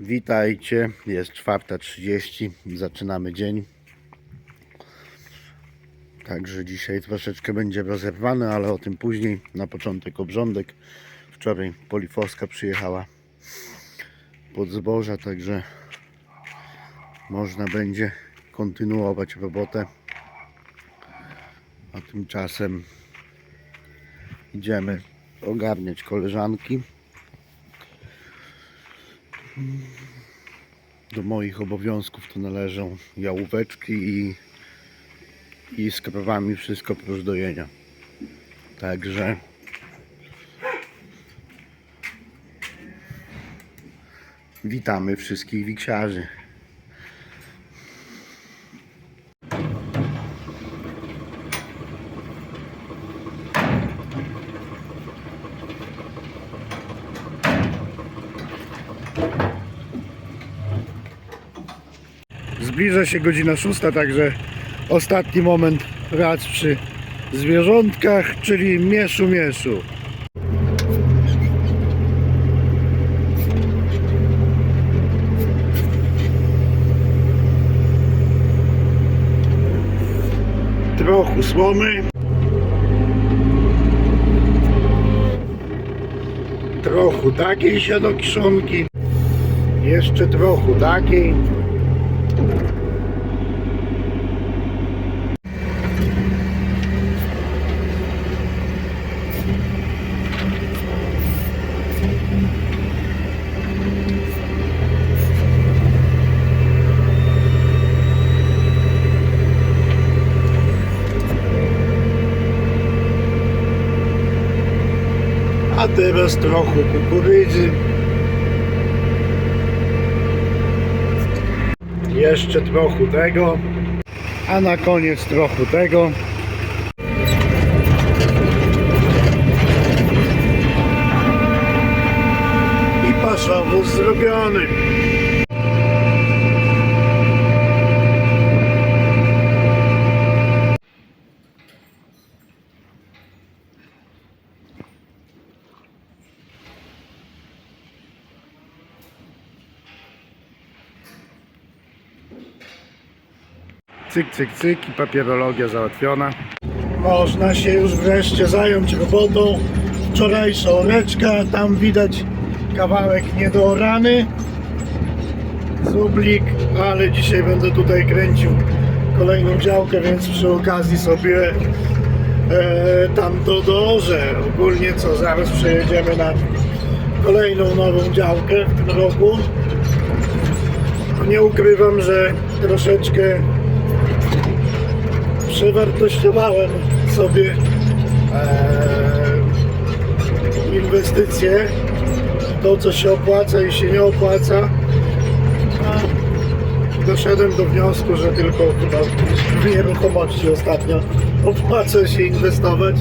Witajcie, jest 4.30, zaczynamy dzień. Także dzisiaj troszeczkę będzie rozerwany, ale o tym później. Na początek obrządek. Wczoraj Polifoska przyjechała pod zboża, także można będzie kontynuować robotę. A tymczasem idziemy ogarniać koleżanki. Do moich obowiązków to należą jałóweczki i, i z krowami wszystko prócz dojenia. Także witamy wszystkich wiksiarzy. Zbliża się godzina szósta, także ostatni moment prac przy zwierzątkach, czyli mieszu mieszu. Trochę słomy. Trochę takiej siadokiszonki. Jeszcze trochę takiej. A teraz trochę kukurydzy. Jeszcze trochę tego. A na koniec trochę tego. Cyk, cyk, cyk i papierologia załatwiona. Można się już wreszcie zająć robotą. Wczorajsza oreczka, tam widać kawałek niedoorany. Zublik, ale dzisiaj będę tutaj kręcił kolejną działkę, więc przy okazji sobie e, tam to dołożę. Ogólnie co, zaraz przejedziemy na kolejną nową działkę w tym roku. Nie ukrywam, że troszeczkę przewartościowałem sobie e, inwestycje, to co się opłaca i się nie opłaca. Doszedłem do wniosku, że tylko chyba w nieruchomości ostatnio opłaca się inwestować.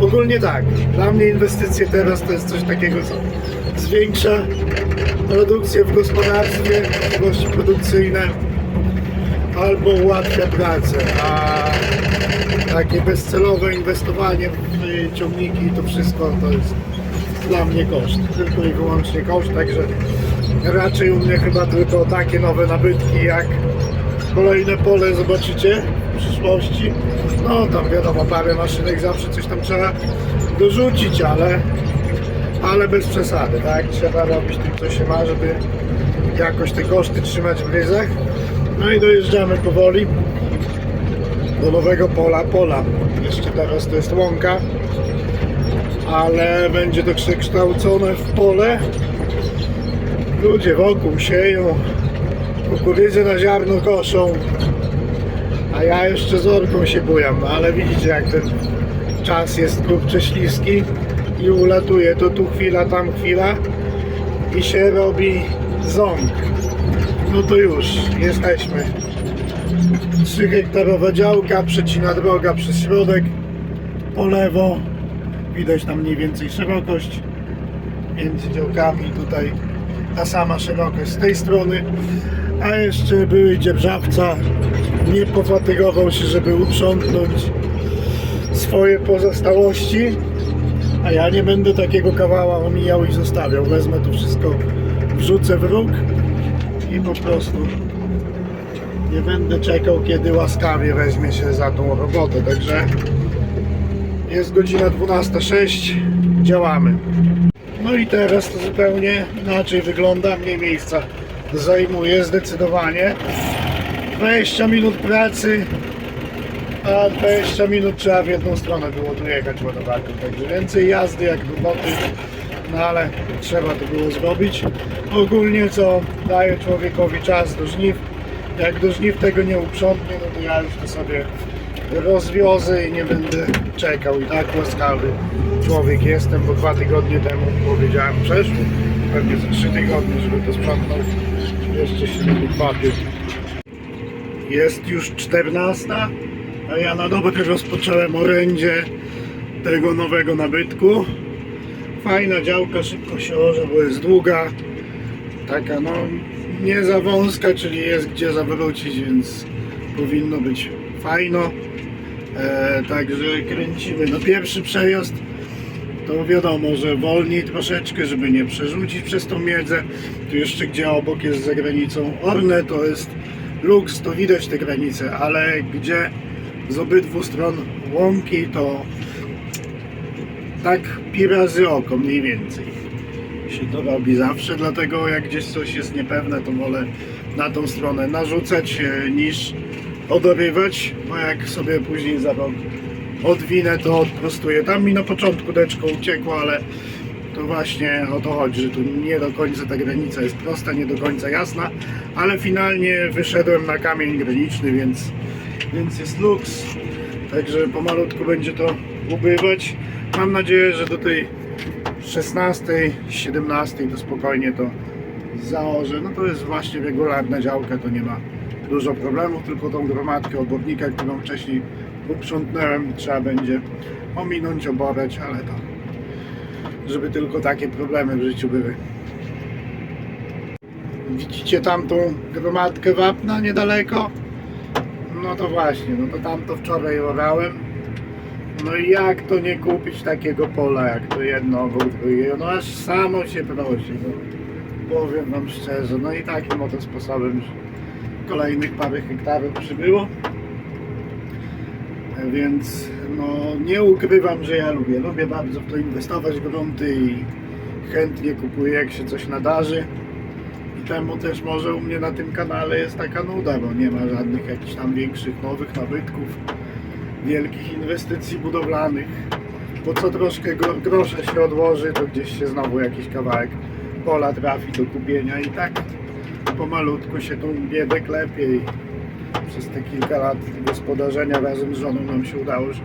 Ogólnie tak, dla mnie inwestycje teraz to jest coś takiego, co zwiększa produkcję w gospodarstwie, możliwości produkcyjne, albo ułatwia pracę, a takie bezcelowe inwestowanie w ciągniki to wszystko to jest dla mnie koszt, tylko i wyłącznie koszt, także raczej u mnie chyba tylko takie nowe nabytki jak kolejne pole zobaczycie w przyszłości. No tam wiadomo, parę maszynek zawsze coś tam trzeba dorzucić, ale ale bez przesady, tak? Trzeba robić tym, co się ma, żeby jakoś te koszty trzymać w ryzach. No i dojeżdżamy powoli do nowego pola, pola. Jeszcze teraz to jest łąka, ale będzie to przekształcone w pole. Ludzie wokół sieją, kukurydzę na ziarno koszą, a ja jeszcze z orką się bujam, no ale widzicie jak ten czas jest kurczę śliski i ulatuje to tu chwila, tam chwila i się robi ząg. No to już jesteśmy. 3 hektarowa działka, przecina droga przez środek, po lewo. Widać tam mniej więcej szerokość między działkami. Tutaj ta sama szerokość z tej strony. A jeszcze były dzierżawca. Nie pofatygował się, żeby uprzątnąć swoje pozostałości. A ja nie będę takiego kawała omijał i zostawiał. Wezmę to wszystko, wrzucę w róg i po prostu nie będę czekał, kiedy łaskawie weźmie się za tą robotę. Także jest godzina 12.06, działamy. No i teraz to zupełnie inaczej wygląda, mniej miejsca zajmuje zdecydowanie. 20 minut pracy, a 20 minut trzeba w jedną stronę było tu jechać ładowarką. Także więcej jazdy jak roboty, no ale trzeba to było zrobić. Ogólnie co daje człowiekowi czas do żniw. Jak do żniw tego nie uprzątnie, no to ja już to sobie rozwiozę i nie będę czekał. I tak łaskawy człowiek jestem, bo dwa tygodnie temu powiedziałem przeszło, pewnie za trzy tygodnie, żeby to sprzątnął. Jeszcze się nie kwapił. Jest już 14, a ja na dobre rozpocząłem orędzie tego nowego nabytku. Fajna działka, szybko się orze, bo jest długa. Taka no nie za wąska, czyli jest gdzie zawrócić, więc powinno być fajno. E, także kręcimy. No pierwszy przejazd to wiadomo, że wolniej troszeczkę, żeby nie przerzucić przez tą miedzę. Tu jeszcze gdzie obok jest za granicą Orne, to jest luks, to widać te granice, ale gdzie z obydwu stron łąki, to tak pi razy oko mniej więcej się to robi zawsze, dlatego jak gdzieś coś jest niepewne, to wolę na tą stronę narzucać e, niż odorywać, bo jak sobie później za rok odwinę, to odprostuję. Tam mi na początku deczko uciekło, ale to właśnie o to chodzi, że tu nie do końca ta granica jest prosta, nie do końca jasna, ale finalnie wyszedłem na kamień graniczny, więc, więc jest luks. Także pomalutku będzie to ubywać. Mam nadzieję, że do tej 16, 17 to spokojnie to założę. No to jest właśnie regularna działka, to nie ma dużo problemów, tylko tą gromadkę obornika, którą wcześniej uprzątnąłem, trzeba będzie ominąć, oborać, ale to żeby tylko takie problemy w życiu były. Widzicie tamtą gromadkę wapna niedaleko? No to właśnie, no to tamto wczoraj orałem. No i jak to nie kupić takiego pola, jak to jedno drugiego? No aż samo się prosi, no. Powiem wam szczerze, no i takim oto sposobem już kolejnych parę hektarów przybyło. Więc no nie ukrywam, że ja lubię. Lubię bardzo w to inwestować grunty i chętnie kupuję jak się coś nadarzy. I temu też może u mnie na tym kanale jest taka nuda, bo nie ma żadnych jakichś tam większych nowych nabytków, wielkich inwestycji budowlanych. Bo co troszkę gro- grosza się odłoży, to gdzieś się znowu jakiś kawałek pola trafi do kupienia i tak pomalutku się tą biedę klepie przez te kilka lat gospodarzenia razem z żoną nam się udało już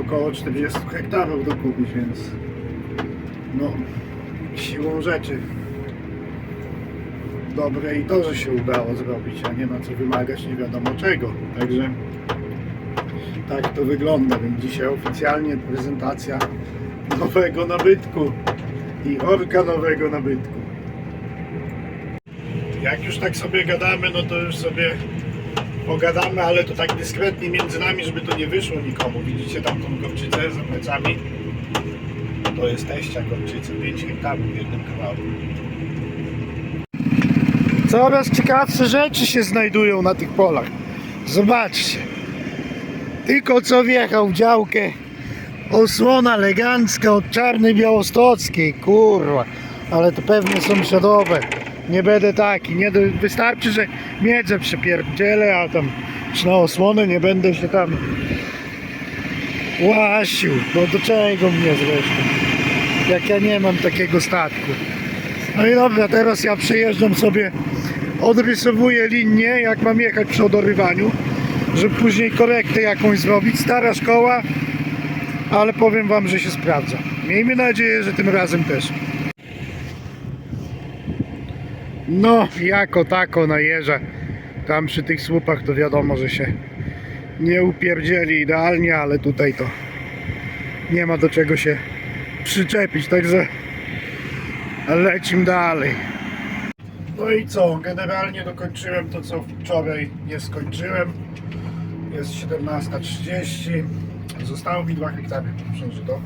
około 40 hektarów dokupić, więc no siłą rzeczy dobre i to, że się udało zrobić, a nie ma co wymagać nie wiadomo czego. Także tak to wygląda, więc dzisiaj oficjalnie prezentacja nowego nabytku i orka nowego nabytku. Jak już tak sobie gadamy, no to już sobie pogadamy, ale to tak dyskretnie między nami, żeby to nie wyszło nikomu. Widzicie tam tą gorczycę za plecami? To jest teścia gorczycy, 5 hektarów w jednym kawałku. Coraz ciekawsze rzeczy się znajdują na tych polach. Zobaczcie. Tylko co wjechał w działkę osłona elegancka od czarnej białostockiej. Kurwa. Ale to pewnie sąsiadowe. Nie będę taki. Nie do... Wystarczy, że miedzę przepierdzielę, a tam czy na osłonę nie będę się tam łasił. No do czego mnie zresztą? Jak ja nie mam takiego statku. No i dobra, teraz ja przejeżdżam sobie, odrysowuję linię, jak mam jechać przy odorywaniu, żeby później korektę jakąś zrobić. Stara szkoła, ale powiem Wam, że się sprawdza. Miejmy nadzieję, że tym razem też. No, jako tako na jeża. Tam przy tych słupach to wiadomo, że się nie upierdzieli idealnie, ale tutaj to nie ma do czego się przyczepić, także lecim dalej. No i co? Generalnie dokończyłem to, co wczoraj nie skończyłem. Jest 17.30. Zostało mi 2 hektary, muszę że to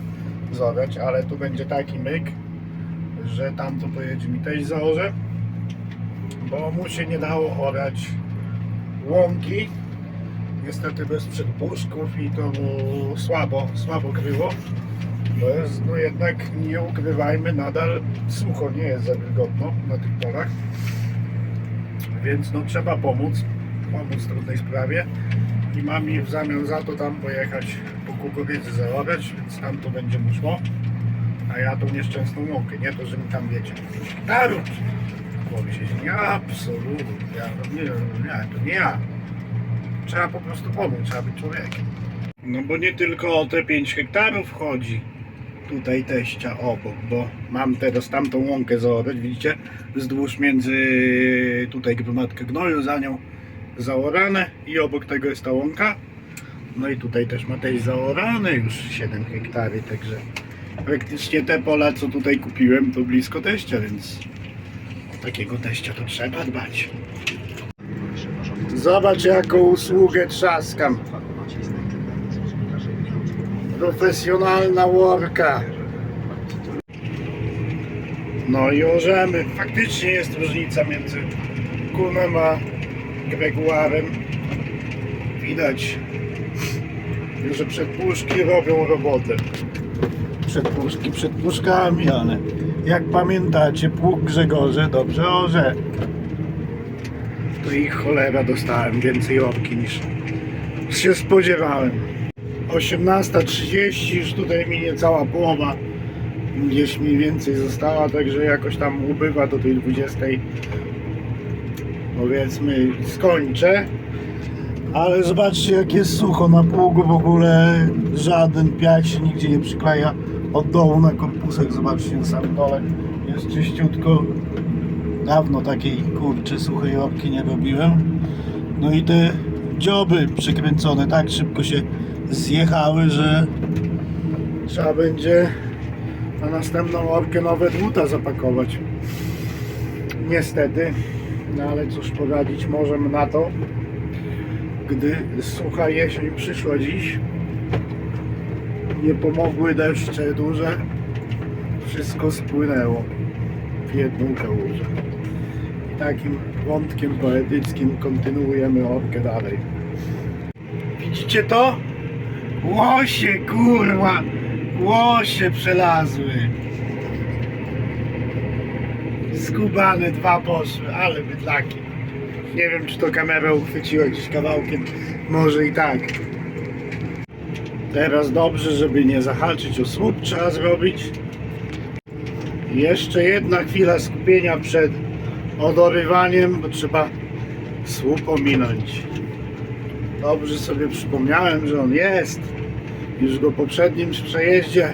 zorać, ale tu będzie taki myk, że tam to pojedzie mi też zaorze. bo mu się nie dało orać łąki. Niestety bez przedpuszków i to mu słabo, słabo kryło. To jest, no jednak nie ukrywajmy, nadal sucho, nie jest za wilgotno na tych polach. Więc no trzeba pomóc, pomóc w trudnej sprawie. I mam mi w zamian za to tam pojechać po kukurydzy zaorać, więc tam to będzie mu szło. A ja tą nieszczęsną łąkę, nie to, że mi tam wiecie, hektarów głowy się nie, absolutnie, ja, nie, nie, to nie ja. Trzeba po prostu pomóc, trzeba być człowiekiem. No bo nie tylko o te 5 hektarów chodzi tutaj teścia obok, bo mam teraz tamtą łąkę zaorać, widzicie, wzdłuż między tutaj gromadkę gnoju, za nią zaorane i obok tego jest ta łąka. No i tutaj też ma teść zaorane już 7 hektary, także praktycznie te pola, co tutaj kupiłem, to blisko teścia, więc o takiego teścia to trzeba dbać. Zobacz jaką usługę trzaskam. Profesjonalna łorka. No i orzemy. Faktycznie jest różnica między kunem a greguarem. Widać, że przedpuszki robią robotę. Przedpuszki przed puszkami, ale jak pamiętacie, pług Grzegorze dobrze orze. To ich cholera dostałem więcej orki niż się spodziewałem. 18.30 już tutaj mi niecała połowa gdzieś mniej więcej została, także jakoś tam ubywa do tej 20 powiedzmy skończę. Ale zobaczcie jak jest sucho na pługu w ogóle. Żaden piach się nigdzie nie przykleja. Od dołu na korpusach, zobaczcie na samym dole jest czyściutko. Dawno takiej kurczy suchej orki nie robiłem. No i te dzioby przykręcone tak szybko się zjechały, że trzeba będzie na następną orkę nowe dłuta zapakować. Niestety no ale cóż poradzić możemy na to. Gdy sucha jesień przyszła dziś nie pomogły deszcze duże wszystko spłynęło w jedną kałużę. I takim wątkiem poetyckim kontynuujemy orkę dalej. Widzicie to? łosie kurwa! Łosie przelazły skubane dwa poszły ale bydlaki nie wiem, czy to kamera uchwyciła gdzieś kawałkiem. Może i tak. Teraz dobrze, żeby nie zahaczyć o słup, trzeba zrobić. Jeszcze jedna chwila skupienia przed odorywaniem, bo trzeba słup ominąć. Dobrze sobie przypomniałem, że on jest. Już go poprzednim przejeździe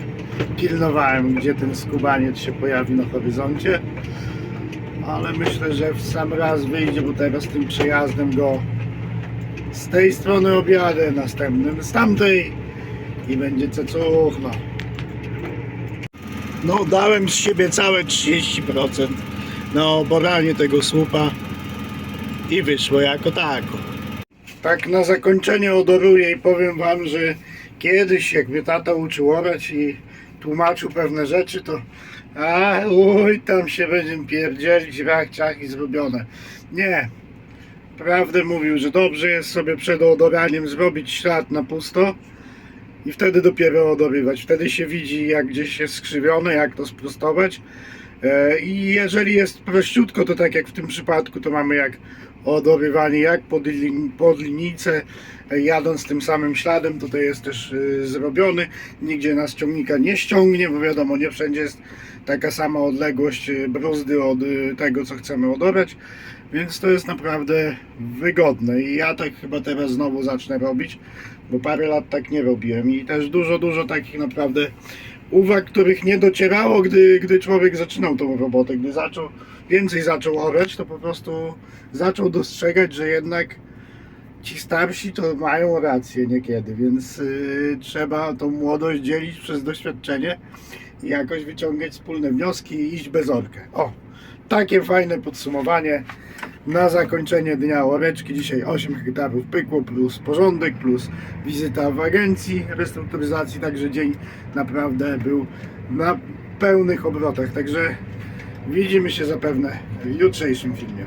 pilnowałem, gdzie ten skubaniec się pojawi na horyzoncie ale myślę, że w sam raz wyjdzie, bo teraz tym przejazdem go z tej strony objadę, następnym z tamtej i będzie cecuchno. No dałem z siebie całe 30% na oboranie tego słupa i wyszło jako tako. Tak na zakończenie odoruję i powiem wam, że kiedyś jak mnie tata uczył orać i tłumaczył pewne rzeczy, to a uj, tam się będziemy pierdzielić, rach, ciach i zrobione. Nie. Prawdę mówił, że dobrze jest sobie przed odoraniem zrobić ślad na pusto i wtedy dopiero odorywać. Wtedy się widzi, jak gdzieś jest skrzywione, jak to sprostować. E, I jeżeli jest prościutko, to tak jak w tym przypadku, to mamy jak odorywanie, jak pod, pod linijce, e, jadąc tym samym śladem, tutaj jest też e, zrobiony. Nigdzie nas ciągnika nie ściągnie, bo wiadomo, nie wszędzie jest taka sama odległość e, bruzdy od tego, co chcemy odorać. Więc to jest naprawdę wygodne i ja tak chyba teraz znowu zacznę robić, bo parę lat tak nie robiłem i też dużo, dużo takich naprawdę uwag, których nie docierało, gdy, gdy człowiek zaczynał tą robotę, gdy zaczął, więcej zaczął orać, to po prostu zaczął dostrzegać, że jednak ci starsi to mają rację niekiedy, więc yy, trzeba tą młodość dzielić przez doświadczenie i jakoś wyciągać wspólne wnioski i iść bez orkę. O, takie fajne podsumowanie na zakończenie dnia oreczki. Dzisiaj 8 hektarów pykło, plus porządek, plus wizyta w agencji restrukturyzacji, także dzień naprawdę był na pełnych obrotach. Także widzimy się zapewne w jutrzejszym filmie.